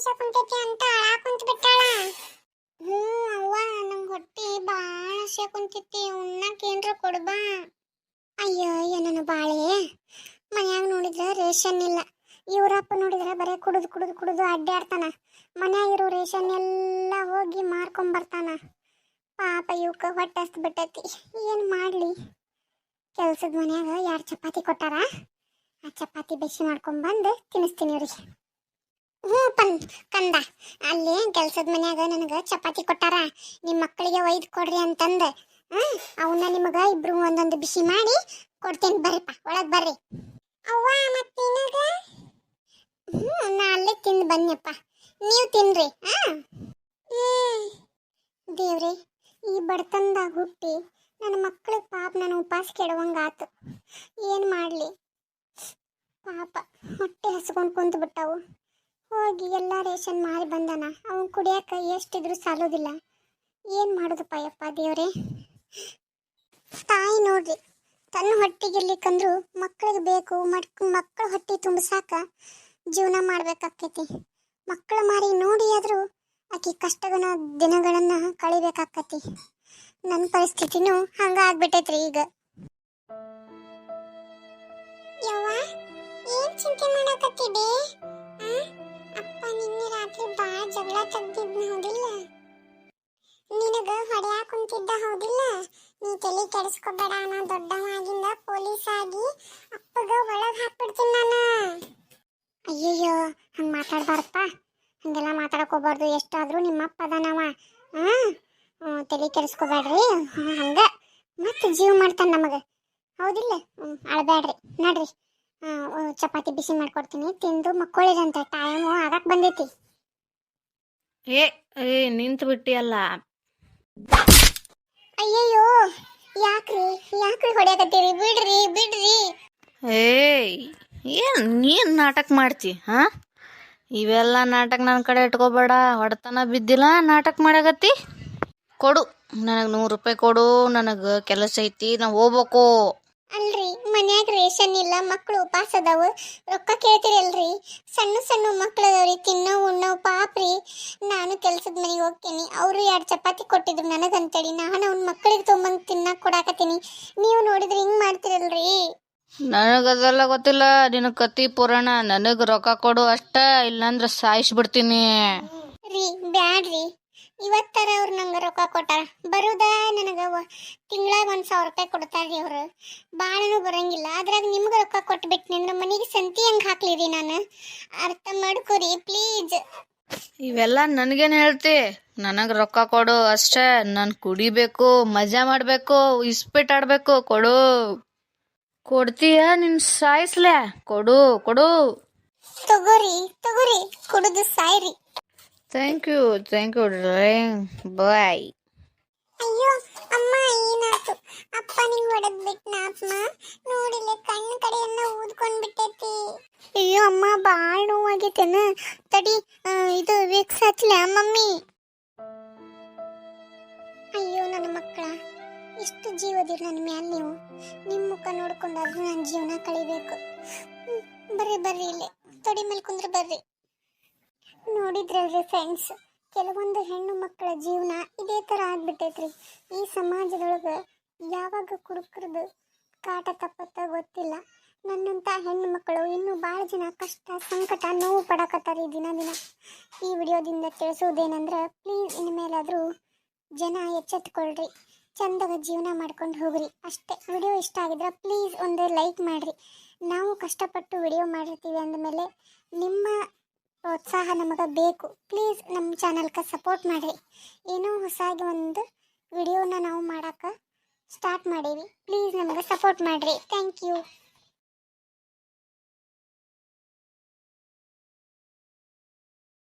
ಅನಿಸ ಕುಂತೈತಿ ಅಂತ ಅಳಾ ಕುಂತ ಬಿಟ್ಟಾಳ ಹ್ಞೂ ಅವ್ವ, ನಂಗೆ ಹೊಟ್ಟಿ ಭಾಳ ಹಸಿ ಕುಂತೈತಿ ಉಣ್ಣಕ್ಕೆ ಕೊಡು ಕೊಡ್ಬಾ ಅಯ್ಯೋ ಏನನು ಬಾಳೆ. ಮನ್ಯಾಗ ನೋಡಿದ್ರೆ ರೇಷನ್ ಇಲ್ಲ. ಇವರಪ್ಪ ನೋಡಿದ್ರೆ ಬರೀ ಕುಡಿದು ಕುಡಿದು ಕುಡಿದು ಅಡ್ಡಾಡ್ತಾನ ಮನ್ಯಾಗ ಇರೋ ರೇಷನ್ ಎಲ್ಲ ಹೋಗಿ ಮಾರ್ಕೊಂಬರ್ತಾನ ಪಾಪ ಇವಕ್ಕೆ ಹೊಟ್ಟೆ ಹಸ್ತು ಬಿಟ್ಟೈತಿ. ಏನು ಮಾಡಲಿ? ಕೆಲ್ಸದ ಮನ್ಯಾಗ ಯಾರು ಚಪಾತಿ ಕೊಟ್ಟಾರ? ಆ ಚಪಾತಿ ಬಿಸಿ ಮಾಡ್ಕೊಂಬಂದು ತಿನ್ನಿಸ್ತೀನಿ ಅವ್ರಿಗೆ ಹ್ಞೂ ಪನ್, ಕಂದ. ಅಲ್ಲಿ ಕೆಲ್ಸದ ಮನ್ಯಾಗ ನನಗೆ ಚಪಾತಿ ಕೊಟ್ಟಾರ. ನಿಮ್ಮ ಮಕ್ಕಳಿಗೆ ಒಯ್ದು ಕೊಡ್ರಿ ಅಂತಂದು. ಹ್ಮ್ ಅವನ್ನ ನಿಮಗೆ ಇಬ್ರು ಒಂದೊಂದು ಬಿಸಿ ಮಾಡಿ ಕೊಡ್ತೀನಿ ಬರ್ರಿಪ್ಪ, ಒಳಗೆ ಬರ್ರಿ. ಅವ್ವ ಮತ್ತೆ ಹ್ಞೂ, ನಾ ಅಲ್ಲೇ ತಿಂದು ಬನ್ನಿಪ್ಪ ನೀವು ತಿನ್ರಿ, ಹಾ? ದೇವ್ರೆ, ಈ ಬಡತನದಾಗ ಹುಟ್ಟಿ ನನ್ನ ಮಕ್ಕಳಿಗೆ ಪಾಪ ನಾನು ಉಪವಾಸ ಕೆಡವಂಗಾತು ಏನು ಮಾಡಲಿ? ಪಾಪ, ಹೊಟ್ಟೆ ಹಸ್ಕೊಂಡು ಕುಂತು ಬಿಟ್ಟವು ಹೋಗಿ ಎಲ್ಲ ರೇಷನ್ ಮಾರಿ ಬಂದಾನ. ಅವನು ಕುಡಿಯಕ್ಕೆ ಎಷ್ಟಿದ್ರು ಸಾಲೋದಿಲ್ಲ. ಏನು ಮಾಡೋದಪ್ಪ ಯಪ್ಪ ದೇವರೇ? ತಾಯಿ ನೋಡ್ರಿ, ತನ್ನ ಹೊಟ್ಟೆಗಿರ್ಲಿಕ್ಕಂದ್ರೂ ಮಕ್ಕಳಿಗೆ ಬೇಕು ಮಕ್ ಮಕ್ಕಳ ಹೊಟ್ಟೆ ತುಂಬಿಸಾಕ ಜೀವನ ಮಾಡ್ಬೇಕಾಕೈತಿ ಮಕ್ಕಳ ಮಾರಿ ನೋಡಿ ಆದರೂ ಆಕೆ ಕಷ್ಟಗಳ ದಿನಗಳನ್ನ ಕಳಿಬೇಕಾಕತಿ ನನ್ನ ಪರಿಸ್ಥಿತಿನೂ ಹಂಗ ಆಗ್ಬಿಟ್ಟೈತ್ರಿ ಈಗ. ಏನ್ ಚಿಂತೆ ಮಾಡಕತ್ತಿದೆ ಕೆಡಿಸ್ಕೊಬೇಡ ನಾ ದೊಡ್ಡವಾಗಿಂದ ಪೊಲೀಸ್ ಆಗಿ ಅಪ್ಪಗ ಒಳಗ್ ಹಾಕ್ಬಿಡ್ತೀನಿ ನಾನು. ಅಯ್ಯಯ್ಯೋ ಹಂಗ ಮಾತಾಡ್ಬಾರ್ದಪ್ಪ ಹಂಗೆಲ್ಲ ಮಾತಾಡಕ್ ಹೋಗ್ಬಾರ್ದು ಎಷ್ಟಾದ್ರೂ ನಿಮ್ಮ ಅಪ್ಪ ಅದಾನವ ಹ್ಮ್, ತಲೆ ಕೆಡಿಸ್ಕೋಬೇಡ್ರಿ. ಹಂಗ. ಮತ್ತೆ ಜೀವ ಮಾಡ್ತಾನೆ ನಮಗೆ. ಹೌದಿಲ್ಲ? ಹ್ಞೂ ಅಳ್ಬೇಡ್ರಿ ನಡ್ರಿ. ಚಪಾತಿ ಬಿಸಿ ಮಾಡ್ಕೊಡ್ತೀನಿ. ತಿಂದು ಮಕ್ಕೊಳ್ಳಿರಂತ ಟೈಮು ಆಗಕ್ಕೆ ಬಂದೈತಿ. ಏ ಏ ನಿಂತು ಬಿಟ್ಟಿಯಲ್ಲ ಅಯ್ಯಯ್ಯೋ. ಯಾಕ್ರಿ? ಯಾಕ್ರಿ ಹೊಡೆಯಕತ್ತೀರಿ? ಬಿಡ್ರಿ ಬಿಡ್ರಿ. ಏಯ್ ಏನು ನೀನು ನಾಟಕ ಮಾಡ್ತಿ ಹಾ? ಇವೆಲ್ಲ ನಾಟಕ ನನ್ನ ಕಡೆ ಇಟ್ಕೋಬೇಡ. ಹೊಡೆತನ ಬಿದ್ದಿಲ್ಲ ನಾಟಕ ಮಾಡಾಕತ್ತಿ ಕೊಡು ನನಗೆ ನೂರು ರೂಪಾಯಿ ಕೊಡು ನನಗೆ ಕೆಲಸ ಐತಿ ನಾ ಹೋಗ್ಬೇಕು. ಅಲ್ರಿ ಮನ್ಯಾಗ ರೇಷನ್ ಇಲ್ಲ ಮಕ್ಕಳು ಉಪವಾಸ ಅದಾವ. ರೊಕ್ಕ ಕೇಳ್ತಿರಲ್ರಿ? ಸಣ್ಣ ಸಣ್ಣ ಮಕ್ಳು ಅದಾವ್ರಿ ತಿನ್ನೋ ಉಣ್ಣೋ ಪಾಪ್ರಿ ನಾನು ಕೆಲ್ಸದ ಮನೆಗೆ ಹೋಗ್ತೀನಿ. ಅವರು ಎರಡು ಚಪಾತಿ ಕೊಟ್ಟಿದ್ರು ನನಗಂತೇಳಿ ನಾನು ಅವ್ನ ಮಕ್ಕಳಿಗೆ ತೊಗೊಂಬಂದು ತಿನ್ನಕ್ ಕೊಡಾಕತ್ತೀನಿ. ನೀವು ನೋಡಿದ್ರೆ ಹಿಂಗ್ ಮಾಡ್ತಿರಲ್ರಿ? ನನಗದೆಲ್ಲ ಗೊತ್ತಿಲ್ಲ. ನಿನ್ನ ಕತಿ ಪುರಾಣ ನನಗೆ ರೊಕ್ಕ ಕೊಡು ಅಷ್ಟ ಇಲ್ಲಾಂದ್ರೆ ಸಾಯಿಸ್ಬಿಡ್ತೀನಿ. ರೀ ಬ್ಯಾಡ್ರಿ. ಇವತ್ತರ ಅವ್ರು ನಂಗೆ ರೊಕ್ಕ ಕೊಟ್ಟಾರ. ಬರುದ ನನಗೆ ರೂಪಾಯಿ ಕೊಡ್ತಾರ್ರಿ ಅವ್ರು ಭಾಳನೂ ಬರಂಗಿಲ್ಲ ಅದ್ರಾಗ ನಿಮ್ಗೆ ರೊಕ್ಕ ಕೊಟ್ಬಿಟ್ನಿ ಅಂದ್ರೆ ಮನೆಗೆ ಸಂತಿ ಹೆಂಗ್ ಹಾಕ್ಲಿರಿ ನಾನು? ಅರ್ಥ ಮಾಡ್ಕೊರಿ ಪ್ಲೀಸ್ ಇವೆಲ್ಲ ನನಗೇನು ಹೇಳ್ತಿ? ನನಗೆ ರೊಕ್ಕ ಕೊಡು ಅಷ್ಟೇ ನಾನು ಕುಡಿಬೇಕು ಮಜಾ ಮಾಡಬೇಕು ಇಸ್ಪಿಟ್ ಆಡಬೇಕು ಕೊಡು. ಕೊಡ್ತೀಯ ನಿನ್ ಸಾಯಿಸ್ಲೆ? ಕೊಡು ಕೊಡು. ತಗೋರಿ ತಗೋರಿ ಕುಡಿದು ಸಾಯ್ರಿ. Thank you thank you bye. ಅಯ್ಯೋ ಅಮ್ಮ ನಿಂಗೆ ಹೊಡೆದ್ ಬಿಟ್ನ ಅಮ್ಮ. ನೋಡಿಲ್ಲ ಕಣ್ಣು ಕಡೆಯನ್ನ ಊದ್ಕೊಂಡ್ ಬಿಟ್ಟೈತಿ ಅಯ್ಯೋ ಅಮ್ಮ ಭಾಳ ನೋವಾಗೈತೇನ. ತಡಿ ಇದು ವಿಕ್ಸ್ ಹಚ್ಲ ಮಮ್ಮಿ. ಅಯ್ಯೋ ನನ್ನ ಮಕ್ಕಳ ಇಷ್ಟು ಜೀವದಿರ ನನ್ನ ಮ್ಯಾಲ ನೀವು. ನಿಮ್ಮ ಮುಖ ನೋಡ್ಕೊಂಡಾದ್ರೂ ನನ್ನ ಜೀವನ ಕಳಿಬೇಕು. ಬರ್ರಿ ಬರ್ರಿ ಇಲ್ಲಿ. ತಡಿ ಮೇಲೆ ಕುಂದ್ರ ಬರ್ರಿ. ನೋಡಿದ್ರಲ್ರಿ ಫ್ರೆಂಡ್ಸ್ ಕೆಲವೊಂದು ಹೆಣ್ಣು ಮಕ್ಕಳ ಜೀವನ ಇದೇ ಥರ ಆಗ್ಬಿಟ್ಟೈತ್ರಿ. ಈ ಸಮಾಜದೊಳಗೆ ಯಾವಾಗ ಕುಡುಕರದು ಕಾಟ ತಪ್ಪತ್ತ ಗೊತ್ತಿಲ್ಲ. ನನ್ನಂಥ ಹೆಣ್ಣು ಮಕ್ಕಳು ಇನ್ನೂ ಭಾಳ ಜನ ಕಷ್ಟ, ಸಂಕಟ, ನೋವು ಪಡಕತ್ತಾರೆ ದಿನ ದಿನ. ಈ ವಿಡಿಯೋದಿಂದ ತಿಳಿಸೋದೇನೆಂದ್ರೆ ಪ್ಲೀಸ್ ಇನ್ಮೇಲಾದರೂ ಜನ ಎಚ್ಚೆತ್ಕೊಳ್ರಿ. ಚಂದಾಗ ಜೀವನ ಮಾಡ್ಕೊಂಡು ಹೋಗ್ರಿ. ಅಷ್ಟೇ. ವಿಡಿಯೋ ಇಷ್ಟ ಆಗಿದ್ರೆ ಪ್ಲೀಸ್ ಒಂದು ಲೈಕ್ ಮಾಡಿರಿ. ನಾವು ಕಷ್ಟಪಟ್ಟು ವಿಡಿಯೋ ಮಾಡಿರ್ತೀವಿ ಅಂದಮೇಲೆ ನಿಮ್ಮ ಪ್ರೋತ್ಸಾಹ ನಮಗೆ ಬೇಕು. ಪ್ಲೀಸ್ ನಮ್ಮ ಚಾನಲ್ಗೆ ಸಪೋರ್ಟ್ ಮಾಡಿರಿ. ಏನೋ ಹೊಸಾಗಿ ಒಂದು ವಿಡಿಯೋನ ನಾವು ಮಾಡೋಕ್ಕೆ ಸ್ಟಾರ್ಟ್ ಮಾಡೀವಿ ಪ್ಲೀಸ್ ನಮಗೆ ಸಪೋರ್ಟ್ ಮಾಡಿರಿ. Thank you